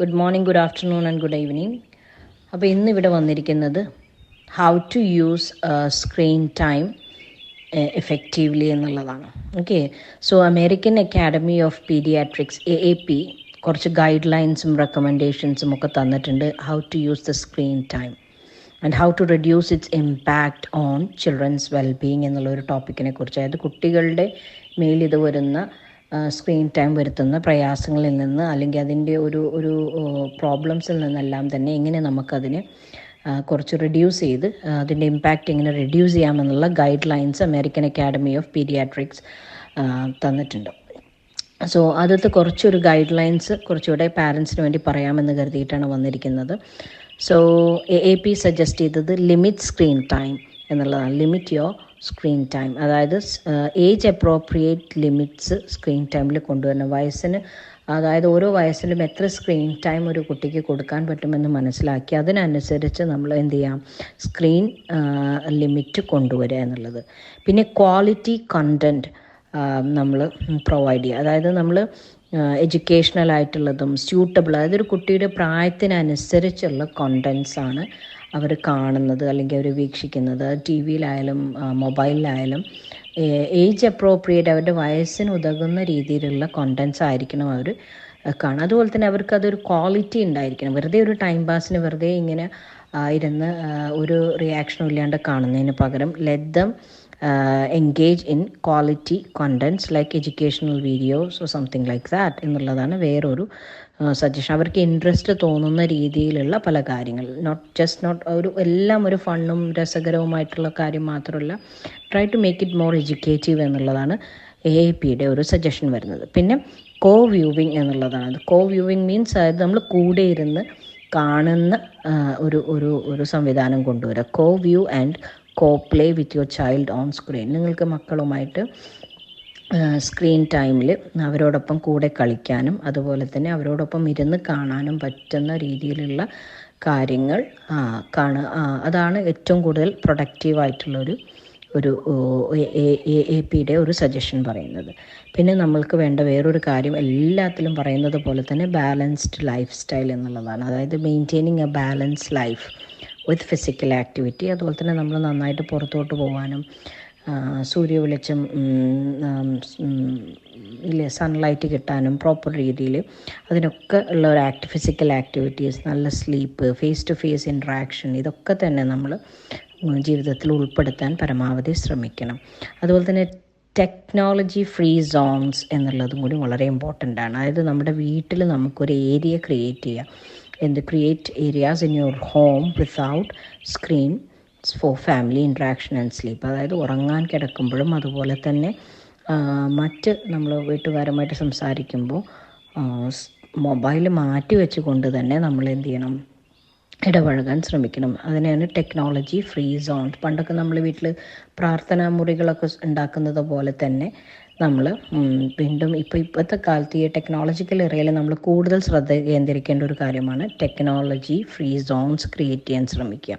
Good morning good afternoon and good evening അപ്പോൾ ഇന്ന് ഇവിടെ വന്നിരിക്കുന്നത് how to use screen time effectively എന്നുള്ളതാണ്. Okay so American Academy of Pediatrics A A P കുറച്ച് guide ലൈൻസും റെക്കമെൻഡേഷൻസും ഒക്കെ തന്നിട്ടുണ്ട് how to use the screen time and how to reduce its impact on children's wellbeing എന്നുള്ള ഒരു ടോപ്പിക്കിനെ കുറിച്ച്. അതായത് കുട്ടികളുടെ മേലിത് വരുന്ന സ്ക്രീൻ ടൈം വരുത്തുന്ന പ്രയാസങ്ങളിൽ നിന്ന് അല്ലെങ്കിൽ അതിന്റെ ഒരു ഒരു പ്രോബ്ലംസിൽ നിന്നെല്ലാം തന്നെ എങ്ങനെ നമുക്കതിനെ കുറച്ച് റിഡ്യൂസ് ചെയ്ത് അതിന്റെ ഇമ്പാക്റ്റ് എങ്ങനെ reduce ചെയ്യാമെന്നുള്ള guidelines American Academy of Pediatrics തന്നിട്ടുണ്ട്. സോ അതത് കുറച്ചൊരു ഗൈഡ് ലൈൻസ് കുറച്ചുകൂടെ പാരൻസിന് വേണ്ടി പറയാമെന്ന് കരുതിയിട്ടാണ് വന്നിരിക്കുന്നത്. സോ എ പി സജസ്റ്റ് ചെയ്തത് ലിമിറ്റ് സ്ക്രീൻ ടൈം എന്നുള്ളതാണ്. ലിമിറ്റ് യുവർ സ്ക്രീൻ ടൈം അതായത് ഏജ് അപ്രോപ്രിയേറ്റ് ലിമിറ്റ്സ് സ്ക്രീൻ ടൈമിൽ കൊണ്ടുവരണം. വയസ്സിന് അതായത് ഓരോ വയസ്സിലും എത്ര സ്ക്രീൻ ടൈം ഒരു കുട്ടിക്ക് കൊടുക്കാൻ പറ്റുമെന്ന് മനസ്സിലാക്കി അതിനനുസരിച്ച് നമ്മൾ എന്ത് ചെയ്യാം? സ്ക്രീൻ ലിമിറ്റ് കൊണ്ടുവരിക എന്നുള്ളത്. പിന്നെ ക്വാളിറ്റി കണ്ടന്റ് നമ്മൾ പ്രൊവൈഡ് ചെയ്യുക. അതായത് നമ്മൾ എഡ്യൂക്കേഷണൽ ആയിട്ടുള്ളതും സ്യൂട്ടബിൾ അതായത് ഒരു കുട്ടിയുടെ പ്രായത്തിനനുസരിച്ചുള്ള കണ്ടൻസ് ആണ് അവർ കാണുന്നത് അല്ലെങ്കിൽ അവർ വീക്ഷിക്കുന്നത്. ടി വിയിലായാലും മൊബൈലിലായാലും ഏജ് അപ്രോപ്രിയേറ്റ് അവരുടെ വയസ്സിന് ഉതകുന്ന രീതിയിലുള്ള കോണ്ടൻസ് ആയിരിക്കണം അവർ കാണുക. അതുപോലെ തന്നെ അവർക്ക് അതൊരു ക്വാളിറ്റി ഉണ്ടായിരിക്കണം. വെറുതെ ഒരു ടൈം പാസിന് വെറുതെ ഇങ്ങനെ ഇരുന്ന് ഒരു റിയാക്ഷനും ഇല്ലാണ്ട് കാണുന്നതിന് പകരം ലദ്ദം engage in quality contents like educational videos something like that എന്നുള്ളതാണ് വേറൊരു സജഷൻ അവർക്ക് ഇൻട്രസ്റ്റ് തോന്നുന്ന രീതിയിലുള്ള പല കാര്യങ്ങൾ. നോട്ട് ജസ്റ്റ് നോട്ട് ഒരു എല്ലാം ഒരു ഫണ്ണും രസകരവുമായിട്ടുള്ള കാര്യം മാത്രമല്ല try to make it more educative എന്നുള്ളതാണ് എ ഐ പിയുടെ ഒരു സജഷൻ വരുന്നത്. പിന്നെ കോ വ്യൂവിങ് എന്നുള്ളതാണ്. കോ വ്യൂവിങ് മീൻസ് അതായത് നമ്മൾ കൂടെ ഇരുന്ന് കാണുന്ന ഒരു ഒരു ഒരു സംവിധാനം കൊണ്ടുവരിക co view and co play with your child on screen നിങ്ങൾക്ക് മക്കളുമായിട്ട് സ്ക്രീൻ ടൈമിൽ അവരോടൊപ്പം കൂടെ കളിക്കാനും അതുപോലെ തന്നെ അവരോടൊപ്പം ഇരുന്ന് കാണാനും പറ്റുന്ന രീതിയിലുള്ള കാര്യങ്ങൾ കാണുക അതാണ് ഏറ്റവും കൂടുതൽ പ്രൊഡക്റ്റീവായിട്ടുള്ളൊരു ഒരു എ എ പിയുടെ ഒരു സജഷൻ പറയുന്നത്. പിന്നെ നമ്മൾക്ക് വേണ്ട വേറൊരു കാര്യം എല്ലാത്തിലും പറയുന്നത് പോലെ തന്നെ ബാലൻസ്ഡ് ലൈഫ് സ്റ്റൈൽ എന്നുള്ളതാണ്. അതായത് maintaining a balance life with physical activity അതുപോലെ തന്നെ നമ്മൾ നന്നായിട്ട് പുറത്തോട്ട് പോകാനും സൂര്യ വെളിച്ചം ഇല്ലേ സൺലൈറ്റ് കിട്ടാനും പ്രോപ്പർ രീതിയിൽ അതിനൊക്കെ ഉള്ള ഒരു ആക്ടി ഫിസിക്കൽ ആക്ടിവിറ്റീസ് നല്ല sleep face to face interaction ഇതൊക്കെ തന്നെ നമ്മൾ ജീവിതത്തിൽ ഉൾപ്പെടുത്താൻ പരമാവധി ശ്രമിക്കണം. അതുപോലെ തന്നെ ടെക്നോളജി ഫ്രീ സോൺസ് എന്നുള്ളതും കൂടി വളരെ ഇമ്പോർട്ടന്റ് ആണ്. അതായത് നമ്മുടെ വീട്ടിൽ നമുക്കൊരു ഏരിയ ക്രിയേറ്റ് ചെയ്യാം. എന്ത് create areas in your home without screen for family interaction and sleep അതായത് ഉറങ്ങാൻ കിടക്കുമ്പോഴും അതുപോലെ തന്നെ മറ്റ് നമ്മൾ വീട്ടുകാരുമായിട്ട് സംസാരിക്കുമ്പോൾ മൊബൈൽ മാറ്റി വെച്ചുകൊണ്ട് തന്നെ നമ്മൾ എന്ത് ചെയ്യണം? ഇടപഴകാൻ ശ്രമിക്കണം. അതിനെയാണ് ടെക്നോളജി ഫ്രീ സോൺ. പണ്ടൊക്കെ നമ്മൾ വീട്ടിൽ പ്രാർത്ഥനാ മുറികളൊക്കെ ഉണ്ടാക്കുന്നത് പോലെ തന്നെ നമ്മൾ വീണ്ടും ഇപ്പോൾ ഇപ്പോഴത്തെ കാലത്ത് ഈ ടെക്നോളജിക്കൽ ഏറിയയിൽ നമ്മൾ കൂടുതൽ ശ്രദ്ധ കേന്ദ്രീകരിക്കേണ്ട ഒരു കാര്യമാണ് ടെക്നോളജി ഫ്രീ സോൺസ് ക്രിയേറ്റ് ചെയ്യാൻ ശ്രമിക്കുക.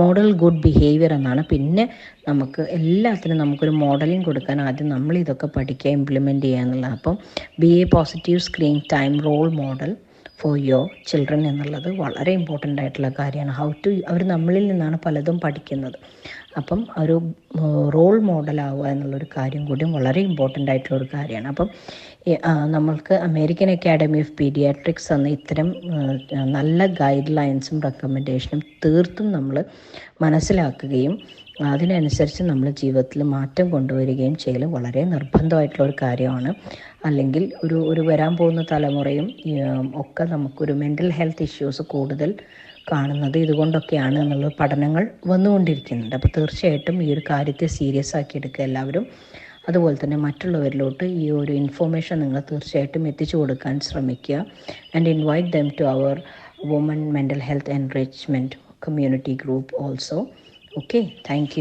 മോഡൽ ഗുഡ് ബിഹേവിയർ എന്നാണ്. പിന്നെ നമുക്ക് എല്ലാത്തിനും നമുക്കൊരു മോഡലിംഗ് കൊടുക്കാൻ ആദ്യം നമ്മൾ ഇതൊക്കെ പഠിക്കുക ഇംപ്ലിമെന്റ് ചെയ്യുക എന്നുള്ളത് അപ്പം be a positive screen time role model for your children എന്നുള്ളത് വളരെ ഇമ്പോർട്ടന്റ് ആയിട്ടുള്ള കാര്യമാണ്. ഹൗ ടു അവർ നമ്മളിൽ നിന്നാണ് പലതും പഠിക്കുന്നത്. അപ്പം ഒരു റോൾ മോഡലാവുക എന്നുള്ളൊരു കാര്യം കൂടിയും വളരെ ഇമ്പോർട്ടന്റ് ആയിട്ടുള്ള ഒരു കാര്യമാണ്. അപ്പം നമ്മൾക്ക് അമേരിക്കൻ അക്കാഡമി ഓഫ് പീഡിയാട്രിക്സ് എന്ന ഇത്തരം നല്ല ഗൈഡ് ലൈൻസും റെക്കമെൻഡേഷനും തീർത്തും നമ്മൾ മനസ്സിലാക്കുകയും അതിനനുസരിച്ച് നമ്മൾ ജീവിതത്തിൽ മാറ്റം കൊണ്ടുവരികയും ചെയ്യൽ വളരെ നിർബന്ധമായിട്ടുള്ള ഒരു കാര്യമാണ്. അല്ലെങ്കിൽ ഒരു ഒരു വരാൻ പോകുന്ന തലമുറയും ഒക്കെ നമുക്കൊരു മെന്റൽ ഹെൽത്ത് ഇഷ്യൂസ് കൂടുതൽ കാണുന്നത് ഇതുകൊണ്ടൊക്കെയാണ് എന്നുള്ള പഠനങ്ങൾ വന്നുകൊണ്ടിരിക്കുന്നുണ്ട്. അപ്പോൾ തീർച്ചയായിട്ടും ഈ ഒരു കാര്യത്തെ സീരിയസ് ആക്കി എടുക്കുക എല്ലാവരും. അതുപോലെ തന്നെ മറ്റുള്ളവരിലോട്ട് ഈ ഒരു ഇൻഫോർമേഷൻ നിങ്ങൾ തീർച്ചയായിട്ടും എത്തിച്ചു കൊടുക്കാൻ ശ്രമിക്കുക. And invite them to our woman mental health enrichment community group also okay thank